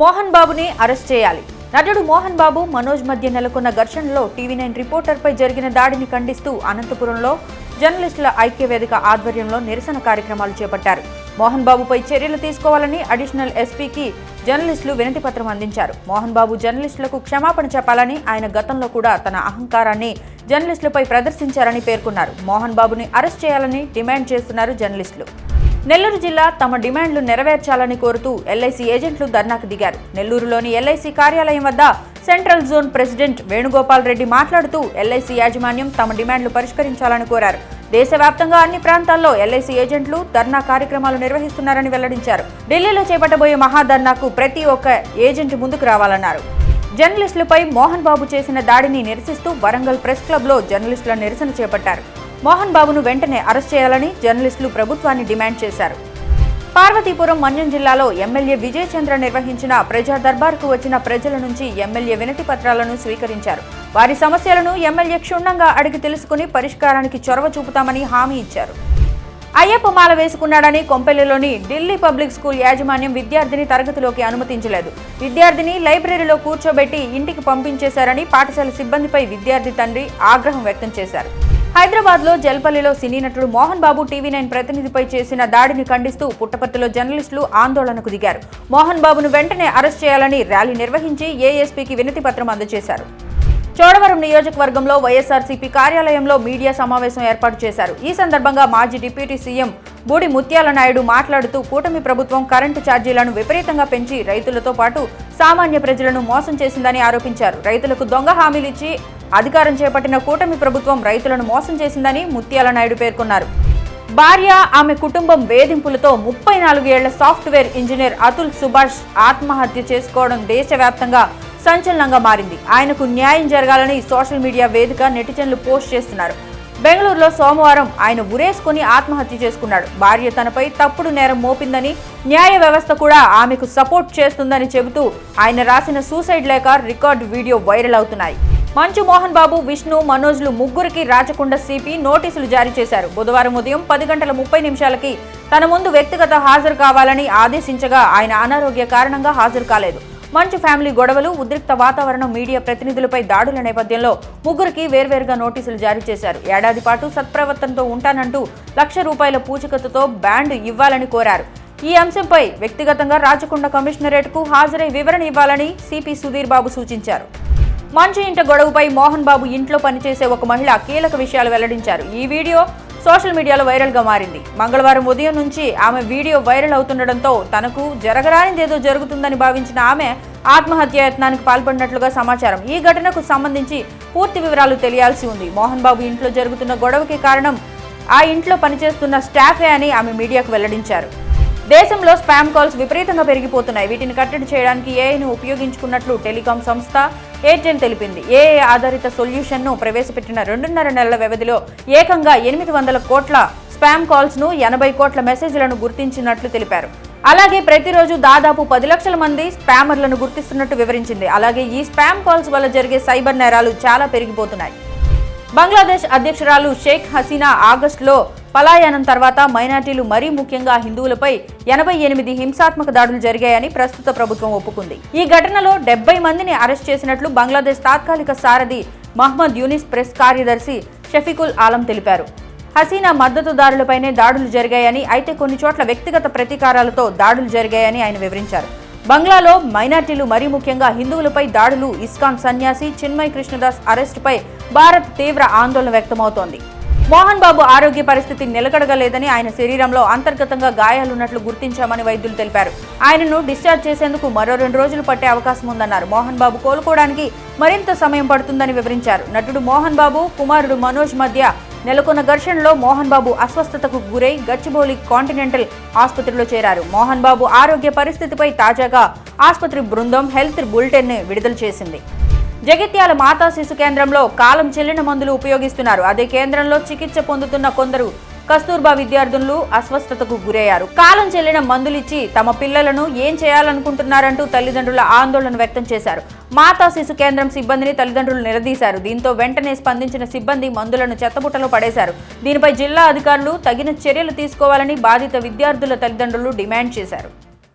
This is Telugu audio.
మోహన్ బాబుని అరెస్ట్ చేయాలి. నటుడు మోహన్ బాబు మనోజ్ మధ్య నెలకొన్న ఘర్షణలో టీవీ నైన్ రిపోర్టర్పై జరిగిన దాడిని ఖండిస్తూ అనంతపురంలో జర్నలిస్టుల ఐక్యవేదిక ఆధ్వర్యంలో నిరసన కార్యక్రమాలు చేపట్టారు. మోహన్ బాబుపై చర్యలు తీసుకోవాలని అడిషనల్ ఎస్పీకి జర్నలిస్టులు వినతి పత్రం అందించారు. మోహన్ బాబు జర్నలిస్టులకు క్షమాపణ చెప్పాలని ఆయన గతంలో కూడా తన అహంకారాన్ని జర్నలిస్టులపై ప్రదర్శించారని పేర్కొన్నారు. మోహన్ బాబుని అరెస్ట్ చేయాలని డిమాండ్ చేస్తున్నారు జర్నలిస్టులు. నెల్లూరు జిల్లా తమ డిమాండ్లు నెరవేర్చాలని కోరుతూ ఎల్ఐసి ఏజెంట్లు ధర్నాకు దిగారు. నెల్లూరులోని ఎల్ఐసి కార్యాలయం వద్ద central zone president Venugopal Reddy మాట్లాడుతూ ఎల్ఐసి యాజమాన్యం తమ డిమాండ్లు పరిష్కరించాలని కోరారు. దేశవ్యాప్తంగా అన్ని ప్రాంతాల్లో ఎల్ఐసి ఏజెంట్లు ధర్నా కార్యక్రమాలు నిర్వహిస్తున్నారని వెల్లడించారు. ఢిల్లీలో చేపట్టబోయే మహాధర్నాకు ప్రతి ఒక్క ఏజెంట్ ముందుకు రావాలన్నారు. జర్నలిస్టులపై మోహన్ బాబు చేసిన దాడిని నిరసిస్తూ వరంగల్ ప్రెస్ క్లబ్లో జర్నలిస్టుల నిరసన చేపట్టారు. మోహన్ బాబును వెంటనే అరెస్ట్ చేయాలని జర్నలిస్టులు ప్రభుత్వాన్ని డిమాండ్ చేశారు. పార్వతీపురం మన్యం జిల్లాలో ఎమ్మెల్యే విజయచంద్ర నిర్వహించిన ప్రజా దర్బార్కు వచ్చిన ప్రజల నుంచి ఎమ్మెల్యే వినతి పత్రాలను స్వీకరించారు. వారి సమస్యలను ఎమ్మెల్యే క్షుణ్ణంగా అడిగి తెలుసుకుని పరిష్కారానికి చొరవ చూపుతామని హామీ ఇచ్చారు. అయ్యప్ప మాల వేసుకున్నాడని కొంపెల్లిలోని ఢిల్లీ పబ్లిక్ స్కూల్ యాజమాన్యం విద్యార్థిని తరగతిలోకి అనుమతించలేదు. విద్యార్థిని లైబ్రరీలో కూర్చోబెట్టి ఇంటికి పంపించేశారని పాఠశాల సిబ్బందిపై విద్యార్థి తండ్రి ఆగ్రహం వ్యక్తం చేశారు. హైదరాబాద్లో జల్పల్లిలో సినీ నటుడు మోహన్ బాబు టీవీ నైన్ ప్రతినిధిపై చేసిన దాడిని ఖండిస్తూ పుట్టపర్తిలో జర్నలిస్టులు ఆందోళనకు దిగారు. మోహన్ బాబును వెంటనే అరెస్ట్ చేయాలని ర్యాలీ నిర్వహించి ఏఎస్పీకి వినతి పత్రం అందజేశారు. చోడవరం నియోజకవర్గంలో వైఎస్ఆర్సీపీ కార్యాలయంలో మీడియా సమావేశం ఏర్పాటు చేశారు. ఈ సందర్భంగా మాజీ డిప్యూటీ సీఎం బూడి ముత్యాల నాయుడు మాట్లాడుతూ కూటమి ప్రభుత్వం కరెంటు ఛార్జీలను విపరీతంగా పెంచి రైతులతో పాటు సామాన్య ప్రజలను మోసం చేసిందని ఆరోపించారు. రైతులకు దొంగ హామీలిచ్చి అధికారం చేపట్టిన కూటమి ప్రభుత్వం రైతులను మోసం చేసిందని ముత్యాల నాయుడు పేర్కొన్నారు. భార్య ఆమె కుటుంబం వేధింపులతో ముప్పై నాలుగు ఏళ్ళ సాఫ్ట్వేర్ ఇంజనీర్ అతుల్ సుభాష్ ఆత్మహత్య చేసుకోవడం దేశవ్యాప్తంగా సంచలనంగా మారింది. ఆయనకు న్యాయం జరగాలని సోషల్ మీడియా వేదిక నెటిజన్లు పోస్ట్ చేస్తున్నారు. బెంగళూరులో సోమవారం ఆయన ఉరేసుకుని ఆత్మహత్య చేసుకున్నాడు. భార్య తనపై తప్పుడు నేరం మోపిందని న్యాయ వ్యవస్థ కూడా ఆమెకు సపోర్ట్ చేస్తుందని చెబుతూ ఆయన రాసిన సూసైడ్ లేఖ రికార్డు వీడియో వైరల్ అవుతున్నాయి. మంచు మోహన్ బాబు విష్ణు మనోజ్లు ముగ్గురికి రాచకొండ సిపి నోటీసులు జారీ చేశారు. బుధవారం ఉదయం పది గంటల ముప్పై నిమిషాలకి తన ముందు వ్యక్తిగత హాజరు కావాలని ఆదేశించగా ఆయన అనారోగ్య కారణంగా హాజరు కాలేదు. మంచు ఫ్యామిలీ గొడవలు ఉద్రిక్త వాతావరణం మీడియా ప్రతినిధులపై దాడుల నేపథ్యంలో ముగ్గురికి వేర్వేరుగా నోటీసులు జారీ చేశారు. ఏడాది పాటు సత్ప్రవర్తనతో ఉంటానంటూ లక్ష రూపాయల పూచికత్తుతో బ్యాండ్ ఇవ్వాలని కోరారు. ఈ అంశంపై వ్యక్తిగతంగా రాచకొండ కమిషనరేట్కు హాజరై వివరణ ఇవ్వాలని సిపి సుధీర్ బాబు సూచించారు. మంచు ఇంట గొడవపై మోహన్ బాబు ఇంట్లో పనిచేసే ఒక మహిళ కీలక విషయాలు వెల్లడించారు. ఈ వీడియో సోషల్ మీడియాలో వైరల్గా మారింది. మంగళవారం ఉదయం నుంచి ఆమె వీడియో వైరల్ అవుతుండటంతో తనకు జరగరానిదేదో జరుగుతుందని భావించిన ఆమె ఆత్మహత్యాయత్నానికి పాల్పడినట్లుగా సమాచారం. ఈ ఘటనకు సంబంధించి పూర్తి వివరాలు తెలియాల్సి ఉంది. మోహన్ బాబు ఇంట్లో జరుగుతున్న గొడవకి కారణం ఆ ఇంట్లో పనిచేస్తున్న స్టాఫే అని ఆమె మీడియాకు వెల్లడించారు. దేశంలో స్పామ్ కాల్స్ విపరీతంగా పెరిగిపోతున్నాయి. వీటిని కట్టడి చేయడానికి ఏఐను ఉపయోగించుకున్నట్లు టెలికాం సంస్థ ఎయిర్టెల్ తెలిపింది. ఏఐ ఆధారిత సొల్యూషన్ను ప్రవేశపెట్టిన రెండున్నర నెలల వ్యవధిలో ఏకంగా ఎనిమిది వందల కోట్ల స్పామ్ కాల్స్ను ఎనభై కోట్ల మెసేజ్లను గుర్తించినట్లు తెలిపారు. అలాగే ప్రతిరోజు దాదాపు పది లక్షల మంది స్పామర్లను గుర్తిస్తున్నట్టు వివరించింది. అలాగే ఈ స్పామ్ కాల్స్ వల్ల జరిగే సైబర్ నేరాలు చాలా పెరిగిపోతున్నాయి. బంగ్లాదేశ్ అధ్యక్షురాలు షేక్ హసీనా ఆగస్టులో పలాయనం తర్వాత మైనార్టీలు మరీ ముఖ్యంగా హిందువులపై ఎనభై ఎనిమిది హింసాత్మక దాడులు జరిగాయని ప్రస్తుత ప్రభుత్వం ఒప్పుకుంది. ఈ ఘటనలో డెబ్బై మందిని అరెస్ట్ చేసినట్లు బంగ్లాదేశ్ తాత్కాలిక సారథి మహ్మద్ యూనిస్ ప్రెస్ కార్యదర్శి షఫీకుల్ ఆలం తెలిపారు. హసీనా మద్దతుదారులపైనే దాడులు జరిగాయని అయితే కొన్ని చోట్ల వ్యక్తిగత ప్రతీకారాలతో దాడులు జరిగాయని ఆయన వివరించారు. బంగ్లాలో మైనార్టీలు మరీ ముఖ్యంగా హిందువులపై దాడులు ఇస్కాన్ సన్యాసి చిన్మయ్ కృష్ణదాస్ అరెస్టుపై భారత్ తీవ్ర ఆందోళన వ్యక్తమవుతోంది. మోహన్ బాబు ఆరోగ్య పరిస్థితి నిలకడగలేదని ఆయన శరీరంలో అంతర్గతంగా గాయాలున్నట్లు గుర్తించామని వైద్యులు తెలిపారు. ఆయనను డిశ్చార్జ్ చేసేందుకు మరో రెండు రోజులు పట్టే అవకాశం ఉందన్నారు. మోహన్ బాబు కోలుకోవడానికి మరింత సమయం పడుతుందని వివరించారు. నటుడు మోహన్ బాబు కుమారుడు మనోజ్ మధ్య నెలకొన్న ఘర్షణలో మోహన్ బాబు అస్వస్థతకు గురై గచ్చిబౌలి కాంటినెంటల్ ఆసుపత్రిలో చేరారు. మోహన్ బాబు ఆరోగ్య పరిస్థితిపై తాజాగా ఆసుపత్రి బృందం హెల్త్ బులెటిన్ విడుదల చేసింది. జగిత్యాల మాతా శిశు కేంద్రంలో కాలం చెల్లిన మందులు ఉపయోగిస్తున్నారు. అదే కేంద్రంలో చికిత్స పొందుతున్న కొందరు కస్తూర్బా విద్యార్థులు అస్వస్థతకు గురయ్యారు. కాలం చెల్లిన మందులిచ్చి తమ పిల్లలను ఏం చేయాలనుకుంటున్నారంటూ తల్లిదండ్రుల ఆందోళన వ్యక్తం చేశారు. మాతా శిశు కేంద్రం సిబ్బందిని తల్లిదండ్రులు నిలదీశారు. దీంతో వెంటనే స్పందించిన సిబ్బంది మందులను చెత్తబుట్టలో పడేశారు. దీనిపై జిల్లా అధికారులు తగిన చర్యలు తీసుకోవాలని బాధిత విద్యార్థుల తల్లిదండ్రులు డిమాండ్ చేశారు.